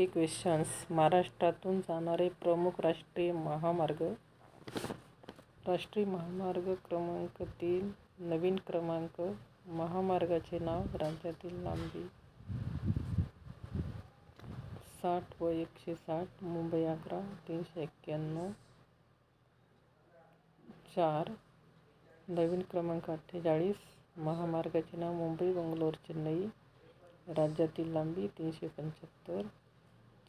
Okay questions महाराष्ट्रातून जाणारे प्रमुख राष्ट्रीय महामार्ग. राष्ट्रीय महामार्ग क्रमांक तीन नवीन क्रमांक महामार्गाचे नाव राज्यातील लांबी. साठ व एकशे साठ मुंबई अकरा तीनशे एक्क्याण्णव. चार नवीन क्रमांक अठ्ठेचाळीस महामार्गाचे नाव मुंबई बंगलोर चेन्नई. राज्यातील लांबी तीनशे पंच्याहत्तर.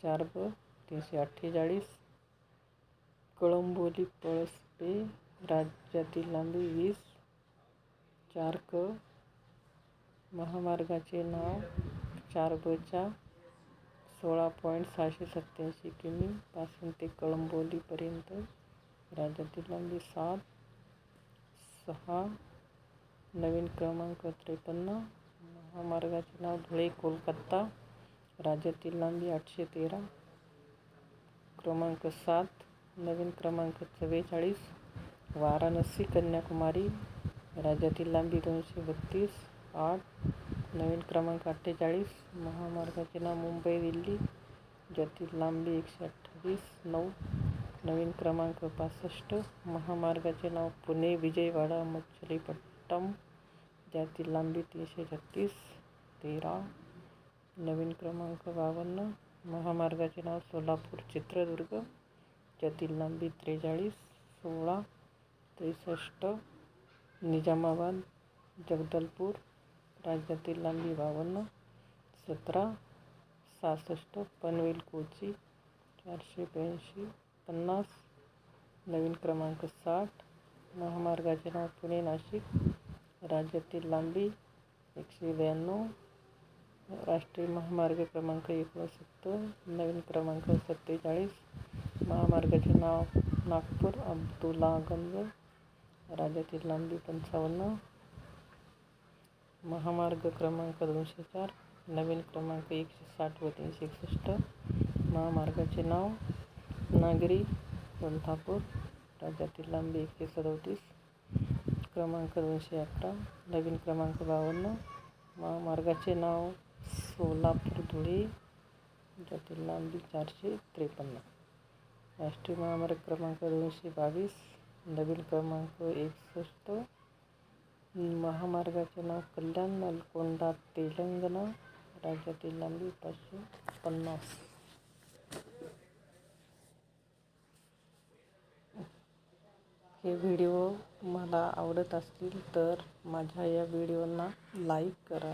चार ब तीनशे अठ्ठेचाळीस. कळंबोली पळसपे राज्यातील लांबी वीस. चार क महामार्गाचे नाव चार बच्या सोळा पॉईंट सहाशे सत्त्याऐंशी किमी पासून ते कळंबोलीपर्यंत राज्यातील लांबी सात सहा नवीन क्रमांक त्रेपन्न. महामार्गाचे नाव धुळे कोलकाता. राज्यातील लांबी आठशे तेरा. क्रमांक सात नवीन क्रमांक चव्वेचाळीस वाराणसी कन्याकुमारी राज्यातील लांबी दोनशे बत्तीस आठ नवीन क्रमांक अठ्ठेचाळीस महामार्गाचे नाव मुंबई दिल्ली ज्यातील लांबी एकशे अठ्ठावीस नऊ नवीन क्रमांक पासष्ट महामार्गाचे नाव पुणे विजयवाडा मच्छलीपट्टम ज्यातील लांबी तीनशे छत्तीस तेरा. नवीन क्रमांक बावन्न, महामार्गाचे नाव सोलापूर, चित्रदुर्ग, ज्यातील लांबी त्रेचाळीस, सोळा, त्रेसष्ट, निजामाबाद, जगदलपूर, राज्यातील लांबी बावन्न, सतरा, सहासष्ट, पनवेल, कोची, चारशे ब्याऐंशी, पन्नास, नवीन क्रमांक साठ, महामार्गाचे नाव पुणे, नाशिक, राज्यातील लांबी एकशे ब्याण्णव राष्ट्रीय महामार्ग क्रमांक एकोणसत्तर नवीन क्रमांक सत्तेचाळीस महामार्गाचे नाव नागपूर अब्दुलागंज राज्यातील लांबी पंचावन्न महामार्ग क्रमांक दोनशे चार नवीन क्रमांक एकशे साठ व तीनशे एकसष्ट महामार्गाचे नाव नागरी कोल्हापूर राज्यातील लांबी एकशे सदोतीस क्रमांक दोनशे अकरा नवीन क्रमांक बावन्न महामार्गाचे नाव सोलापूर धुळे ज्यातील लांबी चारशे त्रेपन्न. राष्ट्रीय महामार्ग क्रमांक दोनशे बावीस नवीन क्रमांक एकसष्ट. महामार्गाचे नाव कल्याण नलकोंडा तेलंगणा राज्यातील लांबी पाचशे पन्नास. हे व्हिडिओ मला आवडत असतील तर माझ्या या व्हिडिओंना लाईक करा.